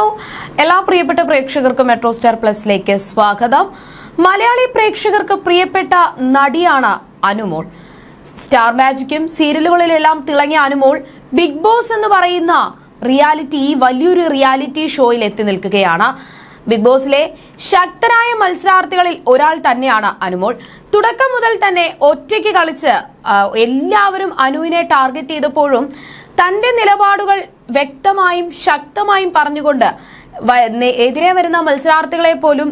Hello. എല്ലാ പ്രിയപ്പെട്ട പ്രേക്ഷകർക്കും മെട്രോ സ്റ്റാർ പ്ലസിലേക്ക് സ്വാഗതം. മലയാളി പ്രേക്ഷകർക്ക് പ്രിയപ്പെട്ട നടിയാണ് അനുമോൾ. സ്റ്റാർ മാജിക്കും സീരിയലുകളിലെല്ലാം തിളങ്ങിയ അനുമോൾ ബിഗ് ബോസ് എന്ന് പറയുന്ന റിയാലിറ്റി വലിയൊരു റിയാലിറ്റി ഷോയിൽ എത്തി നിൽക്കുകയാണ്. ബിഗ് ബോസിലെ ശക്തരായ മത്സരാർത്ഥികളിൽ ഒരാൾ തന്നെയാണ് അനുമോൾ. തുടക്കം മുതൽ തന്നെ ഒറ്റയ്ക്ക് കളിച്ച് എല്ലാവരും അനുവിനെ ടാർഗറ്റ് ചെയ്തപ്പോഴും തന്റെ നിലപാടുകൾ വ്യക്തമായും ശക്തമായും പറഞ്ഞുകൊണ്ട് എതിരെ വരുന്ന മത്സരാർത്ഥികളെ പോലും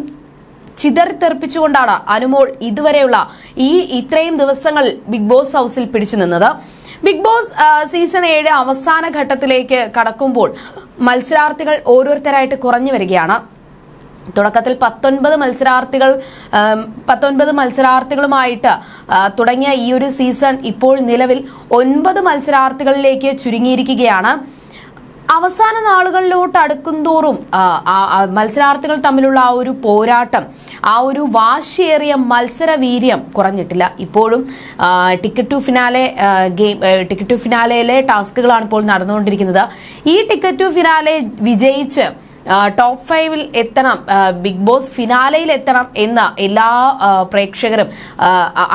ചിതറിത്തെറിപ്പിച്ചുകൊണ്ടാണ് അനുമോൾ ഇതുവരെയുള്ള ഈ ഇത്രയും ദിവസങ്ങൾ ബിഗ് ബോസ് ഹൗസിൽ പിടിച്ചു നിന്നത്. ബിഗ് ബോസ് സീസൺ ഏഴ് അവസാന ഘട്ടത്തിലേക്ക് കടക്കുമ്പോൾ മത്സരാർത്ഥികൾ ഓരോരുത്തരായിട്ട് കുറഞ്ഞു വരികയാണ്. തുടക്കത്തിൽ പത്തൊൻപത് മത്സരാർത്ഥികൾ പത്തൊൻപത് മത്സരാർത്ഥികളുമായിട്ട് തുടങ്ങിയ ഈ ഒരു സീസൺ ഇപ്പോൾ നിലവിൽ ഒൻപത് മത്സരാർത്ഥികളിലേക്ക് ചുരുങ്ങിയിരിക്കുകയാണ്. അവസാന നാളുകളിലോട്ട് അടുക്കുംതോറും മത്സരാർത്ഥികൾ തമ്മിലുള്ള ആ ഒരു പോരാട്ടം ആ ഒരു വാശിയേറിയ മത്സര വീര്യം കുറഞ്ഞിട്ടില്ല. ഇപ്പോഴും ticket to finale game ticket to ഫിനാലയിലെ ടാസ്കുകളാണ് ഇപ്പോൾ നടന്നുകൊണ്ടിരിക്കുന്നത്. ഈ ടിക്കറ്റ് ടു ഫിനാലെ വിജയിച്ച് ടോപ്പ് ഫൈവിൽ എത്തണം ബിഗ് ബോസ് ഫിനാലയിൽ എത്തണം എന്ന് എല്ലാ പ്രേക്ഷകരും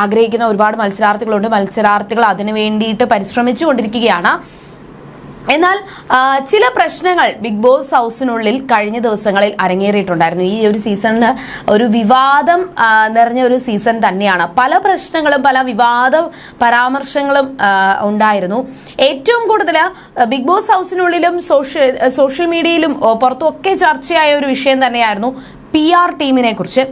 ആഗ്രഹിക്കുന്ന ഒരുപാട് മത്സരാർത്ഥികളുണ്ട്. മത്സരാർത്ഥികൾ അതിനു വേണ്ടിയിട്ട് പരിശ്രമിച്ചു കൊണ്ടിരിക്കുകയാണ് എന്നാൽ ചില പ്രശ്നങ്ങൾ ബിഗ് ബോസ് ഹൗസിനുള്ളിൽ കഴിഞ്ഞ ദിവസങ്ങളിൽ അരങ്ങേറിയിട്ടുണ്ടായിരുന്നു. ഈ ഒരു സീസണിന് ഒരു വിവാദം നിറഞ്ഞ ഒരു സീസൺ തന്നെയാണ്. പല പ്രശ്നങ്ങളും പല വിവാദ പരാമർശങ്ങളും ഉണ്ടായിരുന്നു. ഏറ്റവും കൂടുതൽ ബിഗ് ബോസ് ഹൗസിനുള്ളിലും സോഷ്യൽ സോഷ്യൽ മീഡിയയിലും പുറത്തും പുറത്തുമൊക്കെ ചർച്ചയായ ഒരു വിഷയം തന്നെയായിരുന്നു പി ആർ ടീമിനെ കുറിച്ച്.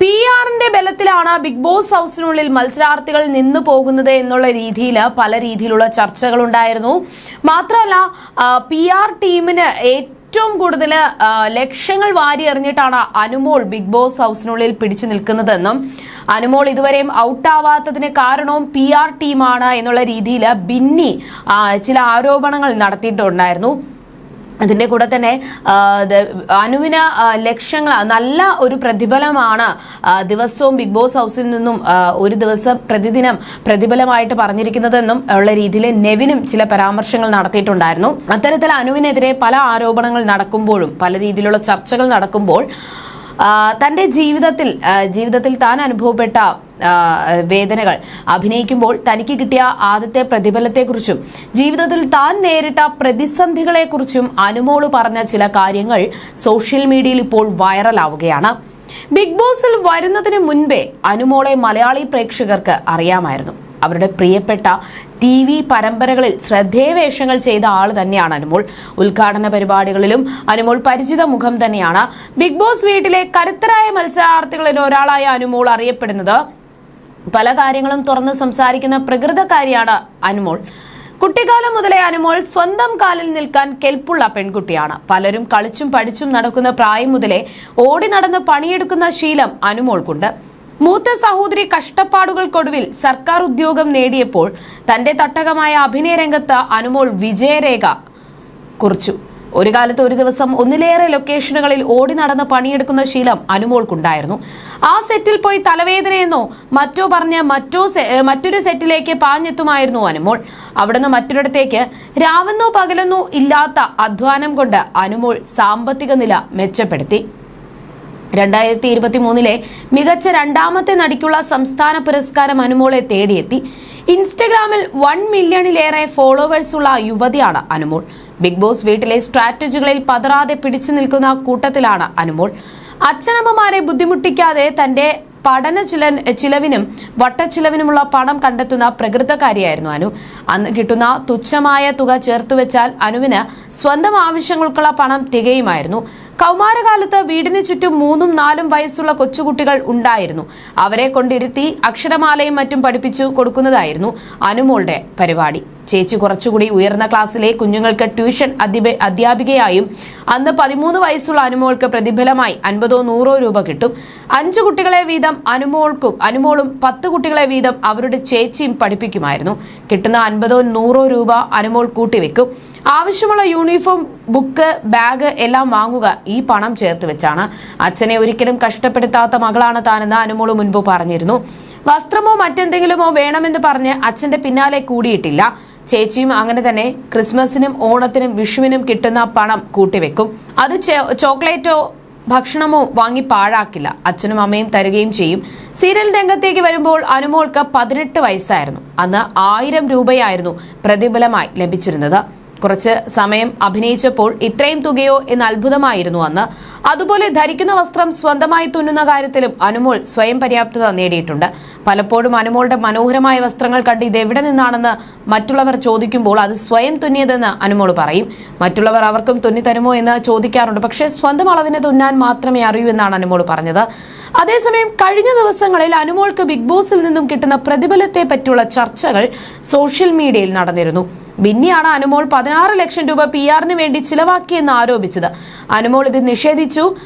പി ആറിന്റെ ബലത്തിലാണ് ബിഗ് ബോസ് ഹൗസിനുള്ളിൽ മത്സരാർത്ഥികൾ നിന്നു പോകുന്നത് എന്നുള്ള രീതിയിൽ പല രീതിയിലുള്ള ചർച്ചകൾ ഉണ്ടായിരുന്നു മാത്രമല്ല പി ആർ ടീമിന് ഏറ്റവും കൂടുതൽ ലക്ഷങ്ങൾ വാരി എറിഞ്ഞിട്ടാണ് അനുമോൾ ബിഗ് ബോസ് ഹൗസിനുള്ളിൽ പിടിച്ചു നിൽക്കുന്നതെന്നും അനുമോൾ ഇതുവരെയും ഔട്ടാവാത്തതിന് കാരണവും പി ആർ ടീമാണ് എന്നുള്ള രീതിയിൽ ബിന്നി ചില ആരോപണങ്ങൾ നടത്തിയിട്ടുണ്ടായിരുന്നു. അതിന്റെ കൂടെ തന്നെ അനുവിന ലക്ഷങ്ങൾ നല്ല ഒരു പ്രതിഫലമാണ് ദിവസവും ബിഗ് ബോസ് ഹൗസിൽ നിന്നും ഒരു ദിവസം പ്രതിദിനം പ്രതിഫലമായിട്ട് പറഞ്ഞിരിക്കുന്നതെന്നും ഉള്ള രീതിയിൽ നെവിനും ചില പരാമർശങ്ങൾ നടത്തിയിട്ടുണ്ടായിരുന്നു. അത്തരത്തിൽ അനുവിനെതിരെ പല ആരോപണങ്ങൾ നടക്കുമ്പോഴും പല രീതിയിലുള്ള ചർച്ചകൾ നടക്കുമ്പോൾ തന്റെ ജീവിതത്തിൽ ജീവിതത്തിൽ താൻ അനുഭവപ്പെട്ട വേദനകൾ. അഭിനയിക്കുമ്പോൾ തനിക്ക് കിട്ടിയ ആദ്യത്തെ പ്രതിഫലത്തെക്കുറിച്ചും ജീവിതത്തിൽ താൻ നേരിട്ട പ്രതിസന്ധികളെക്കുറിച്ചും അനുമോൾ പറഞ്ഞ ചില കാര്യങ്ങൾ സോഷ്യൽ മീഡിയയിൽ ഇപ്പോൾ വൈറലാവുകയാണ്. ബിഗ് ബോസിൽ വരുന്നതിന് മുൻപേ അനുമോളെ മലയാളി പ്രേക്ഷകർക്ക് അറിയാമായിരുന്നു. അവരുടെ പ്രിയപ്പെട്ട ടി വി പരമ്പരകളിൽ ശ്രദ്ധേയ വേഷങ്ങൾ ചെയ്ത ആൾ തന്നെയാണ് അനുമോൾ. ഉദ്ഘാടന പരിപാടികളിലും അനുമോൾ പരിചിത മുഖം തന്നെയാണ്. ബിഗ് ബോസ് വീട്ടിലെ കരുത്തരായ മത്സരാർത്ഥികളിൽ ഒരാളായ അനുമോൾ അറിയപ്പെടുന്നത് പല കാര്യങ്ങളും തുറന്ന് സംസാരിക്കുന്ന പ്രകൃതക്കാരിയാണ് അനുമോൾ. കുട്ടിക്കാലം മുതലേ അനുമോൾ സ്വന്തം കാലിൽ നിൽക്കാൻ കെൽപ്പുള്ള പെൺകുട്ടിയാണ്. പലരും കളിച്ചും പഠിച്ചും നടക്കുന്ന പ്രായം മുതലേ ഓടി നടന്ന് പണിയെടുക്കുന്ന ശീലം അനുമോൾക്കുണ്ട്. മൂത്ത സഹോദരി കഷ്ടപ്പാടുകൾക്കൊടുവിൽ സർക്കാർ ഉദ്യോഗം നേടിയപ്പോൾ തന്റെ തട്ടകമായ അഭിനയ രംഗത്ത് അനുമോൾ വിജയരേഖ കുറിച്ചു. ഒരു കാലത്ത് ഒരു ദിവസം ഒന്നിലേറെ ലൊക്കേഷനുകളിൽ ഓടി നടന്ന് പണിയെടുക്കുന്ന ശീലം അനുമോൾക്കുണ്ടായിരുന്നു. ആ സെറ്റിൽ പോയി തലവേദനയെന്നോ മറ്റോ പറഞ്ഞ് മറ്റോ മറ്റൊരു സെറ്റിലേക്ക് പാഞ്ഞെത്തുമായിരുന്നു അനുമോൾ. അവിടുന്ന് മറ്റൊരിടത്തേക്ക് രാവെന്നോ പകലെന്നോ ഇല്ലാത്ത അധ്വാനം കൊണ്ട് അനുമോൾ സാമ്പത്തിക നില മെച്ചപ്പെടുത്തി. രണ്ടായിരത്തി ഇരുപത്തി മൂന്നിലെ മികച്ച രണ്ടാമത്തെ നടിക്കുള്ള സംസ്ഥാന പുരസ്കാരം അനുമോളെ തേടിയെത്തി. ഇൻസ്റ്റഗ്രാമിൽ വൺ മില്യണിലേറെ ഫോളോവേഴ്സുള്ള യുവതിയാണ് അനുമോൾ. ബിഗ് ബോസ് വീട്ടിലെ സ്ട്രാറ്റജികളിൽ പതറാതെ പിടിച്ചു നിൽക്കുന്ന കൂട്ടത്തിലാണ് അനുമോൾ. അച്ഛനമ്മമാരെ ബുദ്ധിമുട്ടിക്കാതെ തന്റെ പഠന ചില ചിലവിനും വട്ടച്ചിലവിനുമുള്ള പണം കണ്ടെത്തുന്ന പ്രകൃതക്കാരിയായിരുന്നു അനു. അന്ന് കിട്ടുന്ന തുച്ഛമായ തുക ചേർത്തുവെച്ചാൽ അനുവിന് സ്വന്തം ആവശ്യങ്ങൾക്കുള്ള പണം തികയുമായിരുന്നു. കൗമാരകാലത്ത് വീടിന് ചുറ്റും മൂന്നും നാലും വയസ്സുള്ള കൊച്ചുകുട്ടികൾ ഉണ്ടായിരുന്നു. അവരെ കൊണ്ടിരുത്തി അക്ഷരമാലയും മറ്റും പഠിപ്പിച്ചു കൊടുക്കുന്നതായിരുന്നു അനുമോളുടെ പരിപാടി. ചേച്ചി കുറച്ചുകൂടി ഉയർന്ന ക്ലാസ്സിലെ കുഞ്ഞുങ്ങൾക്ക് ട്യൂഷൻ അധ്യാപികയായും അന്ന് പതിമൂന്ന് വയസ്സുള്ള അനുമോൾക്ക് പ്രതിഫലമായി അൻപതോ നൂറോ രൂപ കിട്ടും. അഞ്ചു കുട്ടികളെ വീതം അനുമോൾക്കും അനുമോളും പത്ത് കുട്ടികളെ വീതം അവരുടെ ചേച്ചിയും പഠിപ്പിക്കുമായിരുന്നു. കിട്ടുന്ന അൻപതോ നൂറോ രൂപ അനുമോൾ കൂട്ടിവെക്കും. ആവശ്യമുള്ള യൂണിഫോം ബുക്ക് ബാഗ് എല്ലാം വാങ്ങുക ഈ പണം ചേർത്ത് വെച്ചാണ്. അച്ഛനെ ഒരിക്കലും കഷ്ടപ്പെടുത്താത്ത മകളാണ് താനെന്ന് അനുമോൾ മുൻപ് പറഞ്ഞിരുന്നു. വസ്ത്രമോ മറ്റെന്തെങ്കിലുമോ വേണമെന്ന് പറഞ്ഞ് അച്ഛന്റെ പിന്നാലെ കൂടിയിട്ടില്ല. ചേച്ചിയും അങ്ങനെ തന്നെ ക്രിസ്മസിനും ഓണത്തിനും വിഷുവിനും കിട്ടുന്ന പണം കൂട്ടിവെക്കും. അത് ചോക്ലേറ്റോ ഭക്ഷണമോ വാങ്ങി പാഴാക്കില്ല. അച്ഛനും അമ്മയും തരുകയും ചെയ്യും. സീരിയൽ രംഗത്തേക്ക് വരുമ്പോൾ അനുമോൾക്ക് പതിനെട്ട് വയസ്സായിരുന്നു. അന്ന് ആയിരം രൂപയായിരുന്നു പ്രതിഫലമായി ലഭിച്ചിരുന്നത്. കുറച്ച് സമയം അഭിനയിച്ചപ്പോൾ ഇത്രയും തുകയോ എന്ന് അത്ഭുതമായിരുന്നു അന്ന്. അതുപോലെ ധരിക്കുന്ന വസ്ത്രം സ്വന്തമായി തുന്നുന്ന കാര്യത്തിലും അനുമോൾ സ്വയം പര്യാപ്തത നേടിയിട്ടുണ്ട്. പലപ്പോഴും അനുമോളുടെ മനോഹരമായ വസ്ത്രങ്ങൾ കണ്ട് ഇത് എവിടെ നിന്നാണെന്ന് മറ്റുള്ളവർ ചോദിക്കുമ്പോൾ അത് സ്വയം തുന്നിയതെന്ന് അനുമോൾ പറയും. മറ്റുള്ളവർ അവർക്കും തുന്നി തരുമോ എന്ന് ചോദിക്കാറുണ്ട്. പക്ഷേ സ്വന്തം അളവിന് തുന്നാൻ മാത്രമേ അറിയൂ എന്നാണ് അനുമോൾ പറഞ്ഞത്. അതേസമയം കഴിഞ്ഞ ദിവസങ്ങളിൽ അനുമോൾക്ക് ബിഗ് ബോസിൽ നിന്നും കിട്ടുന്ന പ്രതിഫലത്തെ പറ്റിയുള്ള ചർച്ചകൾ സോഷ്യൽ മീഡിയയിൽ നടന്നിരുന്നു. ബിന്നിയാണ് അനുമോൾ പതിനാറ് ലക്ഷം രൂപ പി ആറിന് വേണ്ടി ചിലവാക്കിയെന്ന് ആരോപിച്ചത്. അനുമോൾ ഇത് നിഷേധിച്ചു.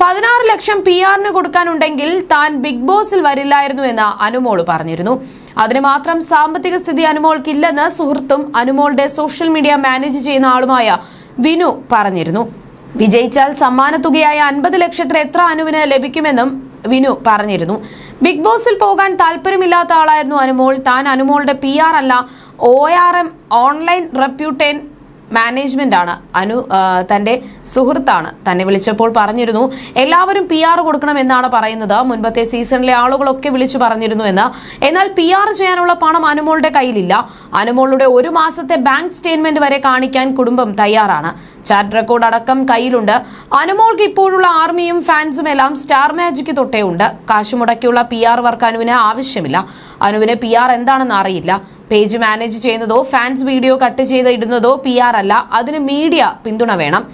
പതിനാറ് ലക്ഷം പി ആറിന് കൊടുക്കാനുണ്ടെങ്കിൽ താൻ ബിഗ് ബോസിൽ വരില്ലായിരുന്നു എന്ന് അനുമോൾ പറഞ്ഞിരുന്നു. അതിന് മാത്രം സാമ്പത്തിക സ്ഥിതി അനുമോൾക്കില്ലെന്ന് സുഹൃത്തും അനുമോളുടെ സോഷ്യൽ മീഡിയ മാനേജ് ചെയ്യുന്ന ആളുമായ വിനു പറഞ്ഞിരുന്നു. വിജയിച്ചാൽ സമ്മാനത്തുകയായ അൻപത് ലക്ഷത്തിൽ എത്ര അനുവിന് ലഭിക്കുമെന്നും വിനു പറഞ്ഞിരുന്നു. ബിഗ് ബോസിൽ പോകാൻ താല്പര്യമില്ലാത്ത ആളായിരുന്നു അനുമോൾ. താൻ അനുമോളുടെ പി അല്ല. O R M online reputation management ആണ്. അനു തന്റെ സുഹൃത്താണ്. തന്നെ വിളിച്ചപ്പോൾ പറഞ്ഞിരുന്നു എല്ലാവരും പി ആർ കൊടുക്കണം എന്നാണ് പറയുന്നത്. മുൻപത്തെ സീസണിലെ ആളുകളൊക്കെ വിളിച്ചു പറഞ്ഞിരുന്നു എന്ന്. എന്നാൽ പി ആർ ചെയ്യാനുള്ള പണം അനുമോളുടെ കയ്യിലില്ല. അനുമോളുടെ ഒരു മാസത്തെ ബാങ്ക് സ്റ്റേറ്റ്മെന്റ് വരെ കാണിക്കാൻ കുടുംബം തയ്യാറാണ്. ചാറ്റ് റെക്കോർഡ് അടക്കം കയ്യിലുണ്ട്. അനുമോൾക്ക് ഇപ്പോഴുള്ള ആർമിയും ഫാൻസും എല്ലാം സ്റ്റാർ മാജിക്ക് തൊട്ടേ ഉണ്ട്. കാശുമുടക്കിയുള്ള പി ആർ വർക്ക് അനുവിന് ആവശ്യമില്ല. അനുവിന് പി ആർ എന്താണെന്ന് അറിയില്ല. പേജ് മാനേജ് ചെയ്യുന്നതോ ഫാൻസ് വീഡിയോ കട്ട് ചെയ്ത് ഇടുന്നതോ പി ആർ അല്ല. അതിന് മീഡിയ പിന്തുണ വേണം.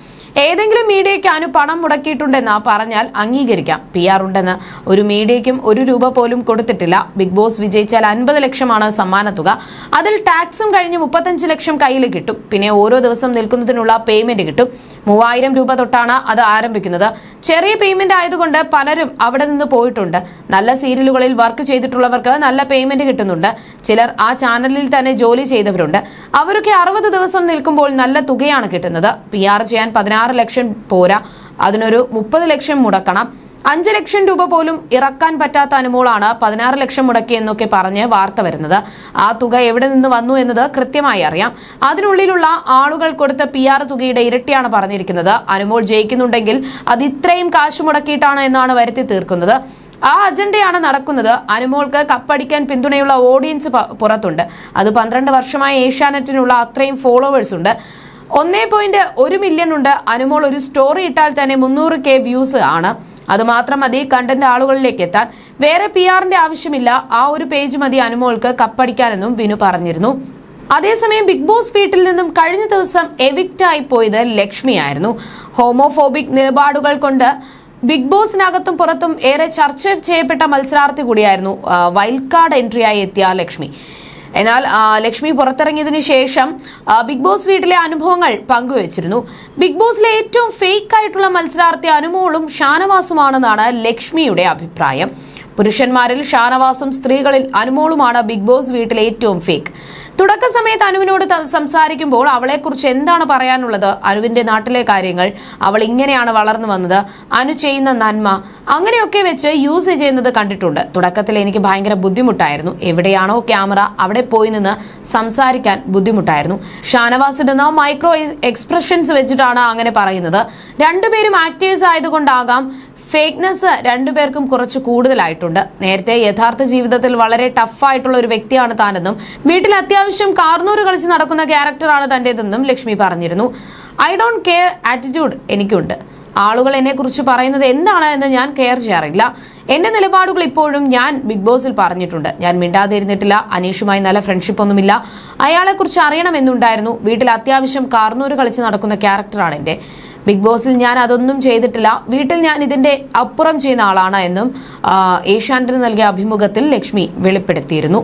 ഏതെങ്കിലും മീഡിയയ്ക്ക് അനു പണം മുടക്കിയിട്ടുണ്ടെന്ന് പറഞ്ഞാൽ അംഗീകരിക്കാം. പി ആർ ഉണ്ടെന്ന്. ഒരു മീഡിയയ്ക്കും ഒരു രൂപ പോലും കൊടുത്തിട്ടില്ല. ബിഗ് ബോസ് വിജയിച്ചാൽ അൻപത് ലക്ഷമാണ് സമ്മാനത്തുക അതിൽ ടാക്സും കഴിഞ്ഞ് മുപ്പത്തഞ്ച് ലക്ഷം കയ്യിൽ കിട്ടും. പിന്നെ ഓരോ ദിവസം നിൽക്കുന്നതിനുള്ള പേയ്മെന്റ് കിട്ടും. മൂവായിരം രൂപ തൊട്ടാണ് അത് ആരംഭിക്കുന്നത്. ചെറിയ പേയ്മെന്റ് ആയതുകൊണ്ട് പലരും അവിടെ നിന്ന് പോയിട്ടുണ്ട്. നല്ല സീരിയലുകളിൽ വർക്ക് ചെയ്തിട്ടുള്ളവർക്ക് നല്ല പേയ്മെന്റ് കിട്ടുന്നുണ്ട്. ചിലർ ആ ചാനലിൽ തന്നെ ജോലി ചെയ്തവരുണ്ട്. അവരൊക്കെ അറുപത് ദിവസം നിൽക്കുമ്പോൾ നല്ല തുകയാണ് കിട്ടുന്നത്. പി ചെയ്യാൻ പതിനാറ് ലക്ഷം പോരാ. അതിനൊരു മുപ്പത് ലക്ഷം മുടക്കണം. അഞ്ച് ലക്ഷം രൂപ പോലും ഇറക്കാൻ പറ്റാത്ത അനുമോളാണ് പതിനാറ് ലക്ഷം മുടക്കി എന്നൊക്കെ പറഞ്ഞ് വാർത്ത വരുന്നത്. ആ തുക എവിടെ നിന്ന് വന്നു എന്നത് കൃത്യമായി അറിയാം. അതിനുള്ളിലുള്ള ആളുകൾ കൊടുത്ത പി ആർ തുകയുടെ ഇരട്ടിയാണ് പറഞ്ഞിരിക്കുന്നത്. അനുമോൾ ജയിക്കുന്നുണ്ടെങ്കിൽ അത് ഇത്രയും കാശ് മുടക്കിയിട്ടാണ് എന്നാണ് വരുത്തി തീർക്കുന്നത്. ആ അജണ്ടയാണ് നടക്കുന്നത്. അനുമോൾക്ക് കപ്പടിക്കാൻ പിന്തുണയുള്ള ഓഡിയൻസ് പുറത്തുണ്ട്. അത് പന്ത്രണ്ട് വർഷമായ ഏഷ്യാനെറ്റിനുള്ള അത്രയും ഫോളോവേഴ്സ് ഉണ്ട്. ഒന്നേ പോയിന്റ് ഒരു മില്യൺ ഉണ്ട്. അനുമോൾ ഒരു സ്റ്റോറി ഇട്ടാൽ തന്നെ മുന്നൂറ് കെ വ്യൂസ് ആണ്. അത് മാത്രം മതി കണ്ടന്റ് ആളുകളിലേക്ക് എത്താൻ. വേറെ പി ആറിന്റെ ആവശ്യമില്ല. ആ ഒരു പേജ് മതി അനുമോൾക്ക് കപ്പടിക്കാനെന്നും വിനു പറഞ്ഞിരുന്നു. അതേസമയം ബിഗ് ബോസ് വീട്ടിൽ നിന്നും കഴിഞ്ഞ ദിവസം എവിക്റ്റ് ആയി പോയത് ലക്ഷ്മിയായിരുന്നു ഹോമോഫോബിക് നിലപാടുകൾ കൊണ്ട് ബിഗ് ബോസിനകത്തും പുറത്തും ഏറെ ചർച്ച ചെയ്യപ്പെട്ട മത്സരാർത്ഥി കൂടിയായിരുന്നു വൈൽഡ് കാർഡ് എൻട്രിയായി എത്തിയ ലക്ഷ്മി. എന്നാൽ ലക്ഷ്മി പുറത്തിറങ്ങിയതിനു ശേഷം ബിഗ് ബോസ് വീട്ടിലെ അനുഭവങ്ങൾ പങ്കുവച്ചിരുന്നു. ബിഗ് ബോസിലെ ഏറ്റവും ഫേക്ക് ആയിട്ടുള്ള മത്സരാർത്ഥി അനുമോളും ഷാനവാസുമാണെന്നാണ് ലക്ഷ്മിയുടെ അഭിപ്രായം. പുരുഷന്മാരിൽ ഷാനവാസും സ്ത്രീകളിൽ അനുമോളുമാണ് ബിഗ് ബോസ് വീട്ടിലെ ഏറ്റവും ഫേക്ക് തുടക്ക സമയത്ത് അനുവിനോട് സംസാരിക്കുമ്പോൾ അവളെക്കുറിച്ച് എന്താണ് പറയാനുള്ളത്? അനുവിന്റെ നാട്ടിലെ കാര്യങ്ങൾ അവൾ ഇങ്ങനെയാണ് വളർന്നു വന്നത് അനു ചെയ്യുന്ന നന്മ അങ്ങനെയൊക്കെ വെച്ച് യൂസ് ചെയ്യുന്നത് കണ്ടിട്ടുണ്ട്. തുടക്കത്തിൽ എനിക്ക് ഭയങ്കര ബുദ്ധിമുട്ടായിരുന്നു. എവിടെയാണോ ക്യാമറ അവിടെ പോയി നിന്ന് സംസാരിക്കാൻ ബുദ്ധിമുട്ടായിരുന്നു. ഷാനവാസ് ഇടുന്ന മൈക്രോ എക്സ്പ്രഷൻസ് വെച്ചിട്ടാണ് അങ്ങനെ പറയുന്നത്. രണ്ടുപേരും ആക്ടേഴ്സ് ആയതുകൊണ്ടാകാം ഫേക്ക്നെസ് രണ്ടുപേർക്കും കുറച്ച് കൂടുതലായിട്ടുണ്ട്. നേരത്തെ യഥാർത്ഥ ജീവിതത്തിൽ വളരെ ടഫായിട്ടുള്ള ഒരു വ്യക്തിയാണ് താനെന്നും വീട്ടിൽ അത്യാവശ്യം കാർന്നൂര് കളിച്ച് നടക്കുന്ന ക്യാരക്ടറാണ് തന്റേതെന്നും ലക്ഷ്മി പറഞ്ഞിരുന്നു. ഐ ഡോണ്ട് കെയർ ആറ്റിറ്റ്യൂഡ് എനിക്കുണ്ട്. ആളുകൾ എന്നെ കുറിച്ച് പറയുന്നത് എന്താണ് എന്ന് ഞാൻ കെയർ ചെയ്യാറില്ല. എന്റെ നിലപാടുകൾ ഇപ്പോഴും ഞാൻ ബിഗ് ബോസിൽ പറഞ്ഞിട്ടുണ്ട്. ഞാൻ മിണ്ടാതെ ഇരുന്നിട്ടില്ല അനീഷുമായി നല്ല ഫ്രണ്ട്ഷിപ്പ് ഒന്നുമില്ല. അയാളെക്കുറിച്ച് അറിയണമെന്നുണ്ടായിരുന്നു. വീട്ടിൽ അത്യാവശ്യം കാർന്നൂര് കളിച്ച് നടക്കുന്ന ക്യാരക്ടറാണ് എന്റെ. ബിഗ് ബോസിൽ ഞാൻ അതൊന്നും ചെയ്തിട്ടില്ല. വീട്ടിൽ ഞാൻ ഇതിന്റെ അപ്പുറം ചെയ്യുന്ന ആളാണ് എന്നും ഏഷ്യാനറ്റിന് നൽകിയ അഭിമുഖത്തിൽ ലക്ഷ്മി വെളിപ്പെടുത്തിയിരുന്നു.